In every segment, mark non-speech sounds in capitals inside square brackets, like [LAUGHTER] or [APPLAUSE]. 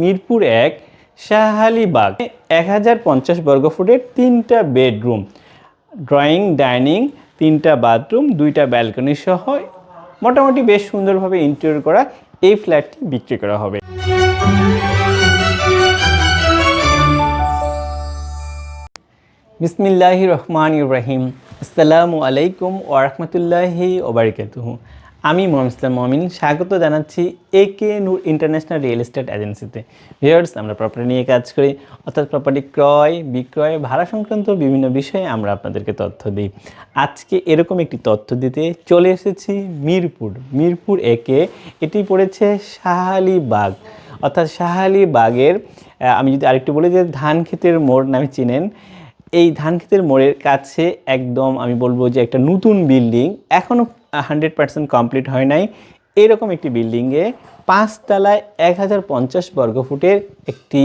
মিরপুর এক, শাহালিবাগ এক হাজার পঞ্চাশ বর্গফুটের তিনটা বেডরুম। ড্রয়িং, ডাইনিং, তিনটা বাথরুম, দুইটা ব্যালকনি সহ মোটামুটি বেশ সুন্দরভাবে ইন্টেরিয়র করা এই ফ্ল্যাটটি বিক্রি করা হবে। বিসমিল্লাহ রহমান ইব্রাহিম আসসালামু আলাইকুম ওরহমতুল্লাহি ওবরাকাতুহু আমি মোহাম্মদ ইসলাম মমিন, স্বাগত জানাচ্ছি A K Noor international real estate এজেন্সিতে ভিউয়ার্স আমরা প্রপার্টি নিয়ে কাজ করি, অর্থাৎ প্রপার্টি ক্রয়, বিক্রয়, ভাড়া সংক্রান্ত বিভিন্ন বিষয়ে আমরা আপনাদেরকে তথ্য দিই। আজকে এরকম একটি তথ্য দিতে চলে এসেছি মিরপুর। মিরপুর একে এটি পড়েছে শাহালি বাগ অর্থাৎ শাহালি বাগের আমি যদি আরেকটু বলি যে ধান ক্ষেতের মোড় নামে চিনেন, এই ধান ধানক্ষেতের মোড়ের কাছে একদম আমি বলব যে একটা নতুন বিল্ডিং এখনও হান্ড্রেড পার্সেন্ট কমপ্লিট হয় নাই। এরকম একটি বিল্ডিংয়ে পাঁচতলায় এক হাজার পঞ্চাশ বর্গফুটের একটি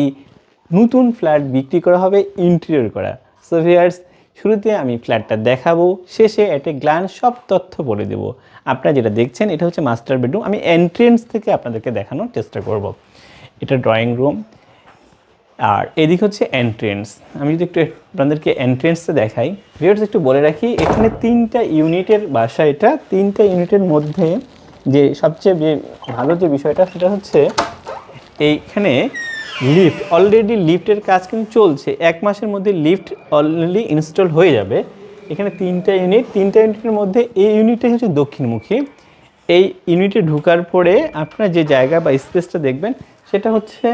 নতুন ফ্ল্যাট বিক্রি করা হবে ইন্টেরিয়র করা। সো ভিয়ার্স শুরুতে আমি ফ্ল্যাটটা দেখাবো, শেষে একটা গ্লান সব তথ্য বলে দেবো। আপনারা যেটা দেখছেন, এটা হচ্ছে মাস্টার বেডরুম আমি এন্ট্রেন্স থেকে আপনাদেরকে দেখানোর চেষ্টা করব। এটা ড্রয়িং রুম আর এদিক হচ্ছে এন্ট্রেন্স আমি যদি একটু আপনাদেরকে এন্ট্রেন্সটা দেখাই ভিউয়ার্স একটু বলে রাখি, এখানে তিনটা ইউনিটের বাসা এটা। তিনটা ইউনিটের মধ্যে যে সবচেয়ে যে ভালো যে বিষয়টা, সেটা হচ্ছে এইখানে লিফট অলরেডি লিফটের কাজ কিন্তু চলছে। এক মাসের মধ্যে লিফট অলরেডি ইনস্টল হয়ে যাবে। এখানে তিনটা ইউনিট, তিনটা ইউনিটের মধ্যে এই ইউনিটটাই হচ্ছে দক্ষিণমুখী। এই ইউনিটে ঢোকার পরে আপনারা যে জায়গা বা স্পেসটা দেখবেন, সেটা হচ্ছে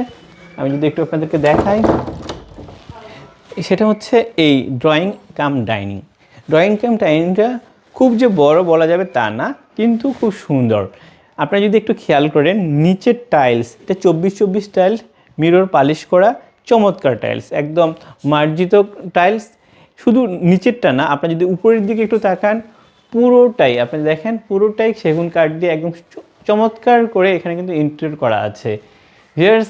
আমি যদি একটু আপনাদেরকে দেখাই। সেটা হচ্ছে এই drawing cum dining drawing cum ডাইনিংটা খুব যে বড় বলা যাবে তা না, কিন্তু খুব সুন্দর। আপনারা যদি একটু খেয়াল করেন, নিচের টাইলস এটা চব্বিশ চব্বিশ টাইলস মিরর পালিশ করা চমৎকার টাইলস একদম মার্জিত টাইলস শুধু নিচেরটা না, আপনারা যদি উপরের দিকে একটু তাকান, পুরোটাই, আপনি দেখেন, পুরোটাই সেগুন কাঠ দিয়ে একদম চমৎকার করে এখানে কিন্তু ইন্টেরিয়র করা আছে। ভিয়ার্স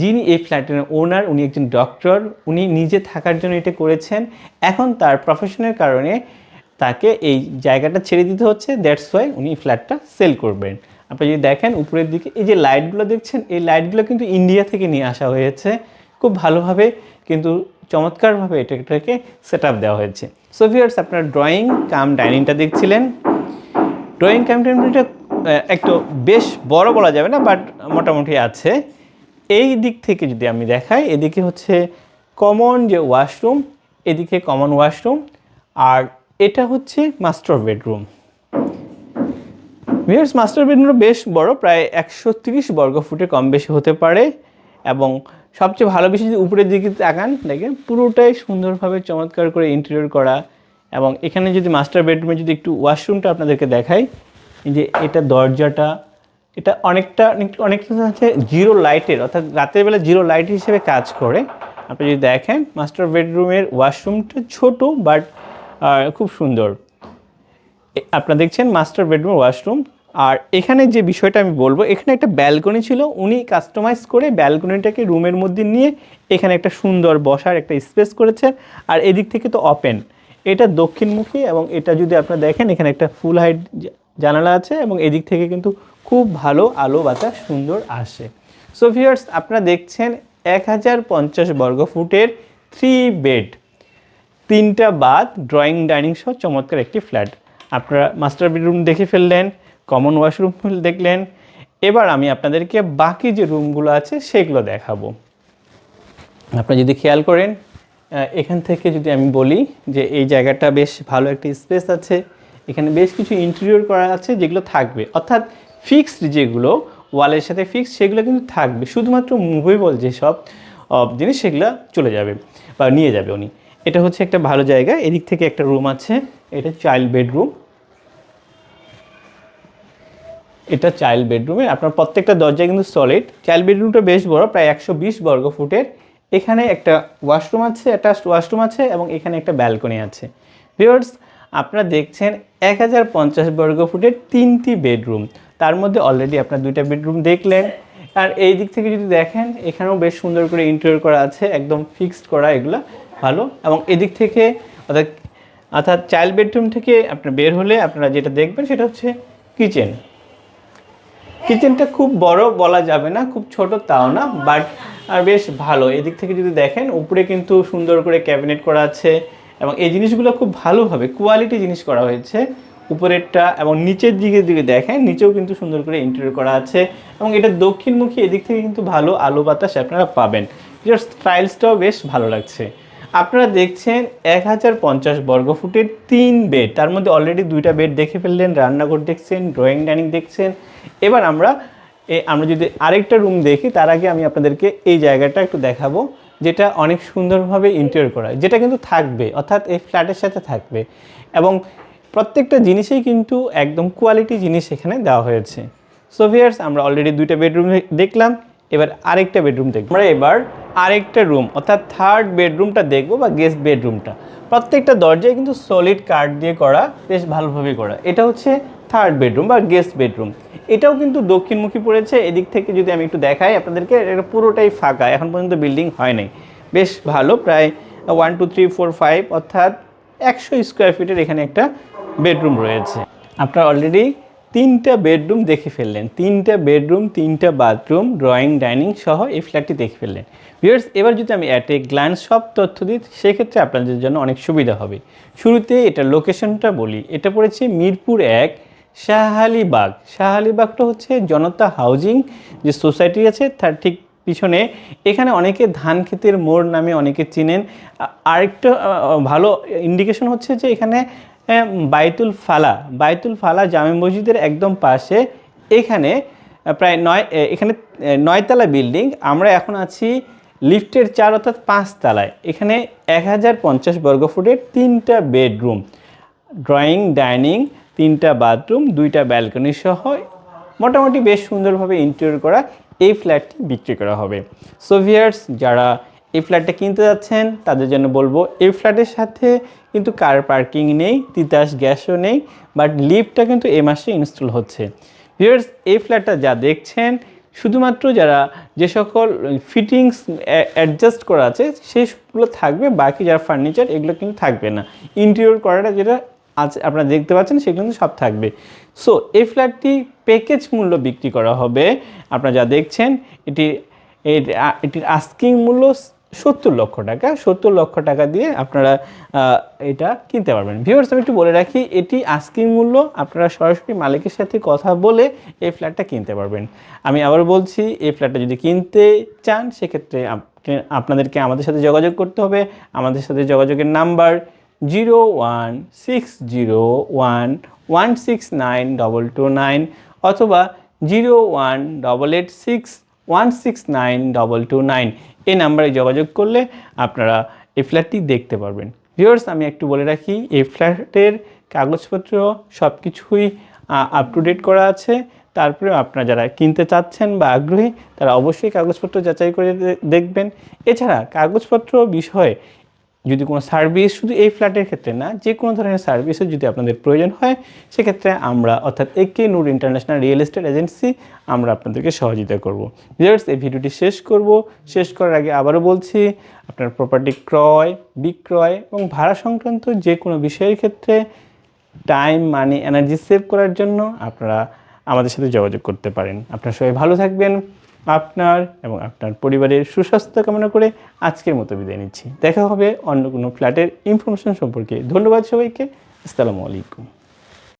যিনি এই ফ্ল্যাটের ওনার, উনি একজন ডক্টর, উনি নিজে থাকার জন্য এটা করেছেন। এখন তার প্রফেশনের কারণে তাকে এই জায়গাটা ছেড়ে দিতে হচ্ছে। দ্যাটস ওয়াই উনি ফ্ল্যাটটা সেল করবেন। আপনি যদি দেখেন উপরের দিকে, এই যে লাইটগুলো দেখছেন, এই লাইটগুলো কিন্তু ইন্ডিয়া থেকে নিয়ে আসা হয়েছে। খুব ভালোভাবে কিন্তু চমৎকারভাবে এটা এটাকে সেট আপ দেওয়া হয়েছে। সো ভিউয়ার্স আপনার ড্রয়িং কাম ডাইনিংটা দেখছিলেন। ড্রয়িং কাম ডাইনিংটা একটু বেশ বড় বলা যাবে না বাট মোটামুটি আছে। এই দিক থেকে যদি আমি দেখাই, এদিকে হচ্ছে কমন যে ওয়াশরুম এদিকে কমন ওয়াশরুম আর এটা হচ্ছে master bedroom viewers master bedroom বেশ বড়, প্রায় একশো তিরিশ বর্গ ফুটে কম বেশি হতে পারে এবং সবচেয়ে ভালো বেশি যদি উপরের দিকে তাকান, দেখেন পুরোটাই সুন্দরভাবে চমৎকার করে ইন্টেরিয়র করা এবং এখানে যদি মাস্টার বেডরুমে যদি একটু ওয়াশরুমটা আপনাদেরকে দেখাই যে এটা দরজাটা এটা অনেকটা, অনেক- অনেকটা হচ্ছে জিরো লাইটের অর্থাৎ রাতের বেলা জিরো লাইট হিসেবে কাজ করে। আপনি যদি দেখেন মাস্টার বেডরুমের ওয়াশরুমটা ছোট বাট খুব সুন্দর। আপনারা দেখছেন মাস্টার বেডরুমের ওয়াশরুম আর এখানে যে বিষয়টা আমি বলব, এখানে একটা ব্যালকনি ছিল, উনি কাস্টমাইজ করে ব্যালকনিটাকে রুমের মধ্যে নিয়ে এখানে একটা সুন্দর বসার একটা স্পেস করেছে, আর এদিক থেকে তো ওপেন এটা দক্ষিণমুখী এবং এটা যদি আপনারা দেখেন, এখানে একটা ফুল হাইট জানালা আছে এবং এদিক থেকে কিন্তু খুব ভালো আলো বাতাস সুন্দর আসে। সো ভিউয়ার্স আপনারা দেখছেন এক হাজার পঞ্চাশ বর্গ ফুটের থ্রি বেড তিনটা বাদ ড্রয়িং ডাইনিং সহ চমৎকার একটি ফ্ল্যাট আপনারা মাস্টার বেডরুম দেখে ফেললেন কমন ওয়াশরুম [LAUGHS] দেখলেন। এবার আমি আপনাদেরকে বাকি যে রুমগুলো আছে সেগুলো দেখাবো। আপনারা যদি খেয়াল করেন এখান থেকে যদি আমি বলি যে এই জায়গাটা বেশ ভালো একটি স্পেস আছে। এখানে বেশ কিছু ইন্টেরিয়র করা আছে যেগুলো থাকবে। অর্থাৎ ফিক্সড যেগুলো ওয়ালের সাথে ফিক্সড সেগুলো কিন্তু থাকবে। শুধুমাত্র মুভেবল যেসব জিনিস সেগুলো চলে যাবে বা নিয়ে যাবে উনি। এটা হচ্ছে একটা ভালো জায়গা। এদিক থেকে একটা রুম আছে। এটা চাইল্ড বেডরুম এটা চাইল্ড বেডরুমে আপনার প্রত্যেকটা দরজা কিন্তু সলিড চাইল্ড বেডরুমটা বেশ বড়, প্রায় একশো বিশ বর্গ ফুটের। এখানে একটা ওয়াশরুম আছে একটা ওয়াশরুম আছে এবং এখানে একটা ব্যালকনি আছে। ভিউয়ার্স আপনারা দেখছেন এক হাজার পঞ্চাশ বর্গ ফুটের তিনটি বেডরুম তার মধ্যে অলরেডি আপনার দুইটা বেডরুম দেখলেন। আর এই দিক থেকে যদি দেখেন, এখানেও বেশ সুন্দর করে ইন্টেরিয়র করা আছে, একদম ফিক্সড করা এগুলো, ভালো। এবং এদিক থেকে অর্থাৎ অর্থাৎ চাইল্ড বেডরুম থেকে আপনার বের হলে আপনারা যেটা দেখবেন সেটা হচ্ছে কিচেন কিচেনটা খুব বড় বলা যাবে না, খুব ছোট তাও না বাট আর বেশ ভালো। এদিক থেকে যদি দেখেন, উপরে কিন্তু সুন্দর করে ক্যাবিনেট করা আছে, এবং এই জিনিসগুলো খুব ভালোভাবে কোয়ালিটি জিনিস করা হয়েছে। উপরেরটা এবং নিচের দিকে দিকে দেখেন, নিচেও কিন্তু সুন্দর করে ইন্টেরিয়র করা আছে এবং এটা দক্ষিণমুখী এদিক থেকে কিন্তু ভালো আলো বাতাস আপনারা পাবেন। জাস্ট স্টাইলসটাও বেশ ভালো লাগছে। আপনারা দেখছেন এক হাজার পঞ্চাশ বর্গফুটের তিন বেড তার মধ্যে অলরেডি দুইটা বেড দেখে ফেললেন, রান্নাঘর দেখছেন ড্রয়িং ডাইনিং দেখছেন। এবার আমরা আমরা যদি আরেকটা রুম দেখি, তার আগে আমি আপনাদেরকে এই জায়গাটা একটু দেখাবো, যেটা অনেক সুন্দরভাবে ইন্টেরিয়র করা। যেটা কিন্তু থাকবে, অর্থাৎ এই ফ্ল্যাটের সাথে থাকবে। এবং প্রত্যেকটা জিনিসেই কিন্তু একদম কোয়ালিটি জিনিস এখানে দেওয়া হয়েছে। সো ভিয়ার্স আমরা অলরেডি দুইটা বেডরুম দেখলাম, এবার আরেকটা বেডরুম দেখব। আমরা এবার আরেকটা রুম অর্থাৎ থার্ড বেডরুমটা দেখব বা গেস্ট বেডরুমটা প্রত্যেকটা দরজায় কিন্তু সলিড কাঠ দিয়ে করা, বেশ ভালোভাবে করা। এটা হচ্ছে থার্ড বেডরুম বা গেস্ট বেডরুম এটাও কিন্তু দক্ষিণমুখী পড়েছে, এদিক থেকে যদি আমি একটু দেখাই, আপনাদেরকে এটা পুরোটাই ফাঁকা, এখন পর্যন্ত বিল্ডিং হয় নাই। বেশ ভালো, প্রায় one two three four five অর্থাৎ একশো স্কোয়ার ফিটের এখানে একটা বেডরুম রয়েছে। আপনারা অলরেডি তিনটা বেডরুম দেখে ফেললেন। তিনটা বেডরুম, তিনটা বাথরুম ড্রয়িং ডাইনিং সহ এই ফ্ল্যাটটি দেখে ফেললেন। ভিউয়ার্স এবার যদি আমি অ্যাট এ গ্ল্যান্স সব তথ্য দিই, সেক্ষেত্রে আপনাদের জন্য অনেক সুবিধা হবে। শুরুতে এটা লোকেশনটা বলি। এটা পড়েছে মিরপুর এক, শাহালিবাগ। শাহালিবাগটা হচ্ছে জনতা হাউজিং যে সোসাইটি আছে, তার ঠিক পিছনে। এখানে অনেকে ধান ক্ষেতের মোড় নামে অনেকে চিনেন। আরেকটা ভালো ইন্ডিকেশন হচ্ছে যে এখানে বাইতুল ফালা বাইতুল ফালা জামে মসজিদের একদম পাশে। এখানে প্রায় নয় এখানে নয়তলা বিল্ডিং। আমরা এখন আছি লিফটের চার অর্থাৎ পাঁচতলায়। এখানে এক হাজার পঞ্চাশ বর্গফুটের তিনটা বেডরুম। ড্রয়িং, ডাইনিং, তিনটা বাথরুম, দুইটা ব্যালকনি সহ মোটামুটি বেশ সুন্দরভাবে ইন্টেরিয়র করা এই ফ্ল্যাটটি বিক্রি করা হবে। সোভিয়ার্স যারা এই ফ্ল্যাটটা কিনতে যাচ্ছেন, তাদের জন্য বলব, এই ফ্ল্যাটের সাথে কিন্তু কার পার্কিং নেই, তিতাস গ্যাসও নেই, বাট লিফটটা কিন্তু এ মাসে ইনস্টল হচ্ছে। ভিউয়ার্স, এই ফ্ল্যাটটা যা দেখছেন, শুধুমাত্র যারা যে সকল ফিটিংস অ্যাডজাস্ট করা আছে সেগুলো থাকবে, বাকি যারা ফার্নিচার, এগুলো কিন্তু থাকবে না। ইন্টেরিয়র করাটা যেটা আছে আপনারা দেখতে পাচ্ছেন, সেগুলো কিন্তু সব থাকবে। সো, এই ফ্ল্যাটটি প্যাকেজ মূল্য বিক্রি করা হবে। আপনারা যা দেখছেন, এটি এটির আস্কিং মূল্য সত্তর লক্ষ টাকা, সত্তর লক্ষ টাকা দিয়ে আপনারা এটা কিনতে পারবেন। ভিউয়ার্স আমি একটু বলে রাখি, এটি আস্কিং মূল্য, আপনারা সরাসরি মালিকের সাথে কথা বলে এই ফ্ল্যাটটা কিনতে পারবেন। আমি আবার বলছি, এই ফ্ল্যাটটা যদি কিনতে চান, সেক্ষেত্রে আপনি- আপনাদেরকে আমাদের সাথে যোগাযোগ করতে হবে। আমাদের সাথে যোগাযোগের number zero one six zero one one six nine double two nine অথবা zero one double eight six one six nine double two nine এই নাম্বারে যোগাযোগ করলে আপনারা এই ফ্ল্যাটটি দেখতে পারবেন। ভিউয়ার্স আমি একটু বলে রাখি, এই ফ্ল্যাটের কাগজপত্র সব কিছুই আপ টু ডেট করা আছে। তারপরে আপনারা যারা কিনতে চাচ্ছেন বা আগ্রহী, তারা অবশ্যই কাগজপত্র যাচাই করে দেখবেন। এছাড়া কাগজপত্র বিষয়ে যদি কোনো সার্ভিস শুধু এই ফ্ল্যাটের ক্ষেত্রে না, যে কোনো ধরনের সার্ভিসের যদি আপনাদের প্রয়োজন হয়, সেক্ষেত্রে আমরা অর্থাৎ A K Noor international real estate agency আমরা আপনাদেরকে সহযোগিতা করব। ভিউয়ার্স এই ভিডিওটি শেষ করব। শেষ করার আগে আবারও বলছি, আপনার প্রপার্টি ক্রয়, বিক্রয় এবং ভাড়া সংক্রান্ত যে কোনো বিষয়ের ক্ষেত্রে টাইম মানি এনার্জি সেভ করার জন্য আপনারা আমাদের সাথে যোগাযোগ করতে পারেন। আপনারা সবাই ভালো থাকবেন। আপনার এবং আপনার পরিবারের সুস্বাস্থ্য কামনা করে আজকের মতো বিদায় নিচ্ছি। দেখা হবে অন্য কোনো ফ্ল্যাটের ইনফরমেশন সম্পর্কে। ধন্যবাদ সবাইকে। আসসালামু আলাইকুম।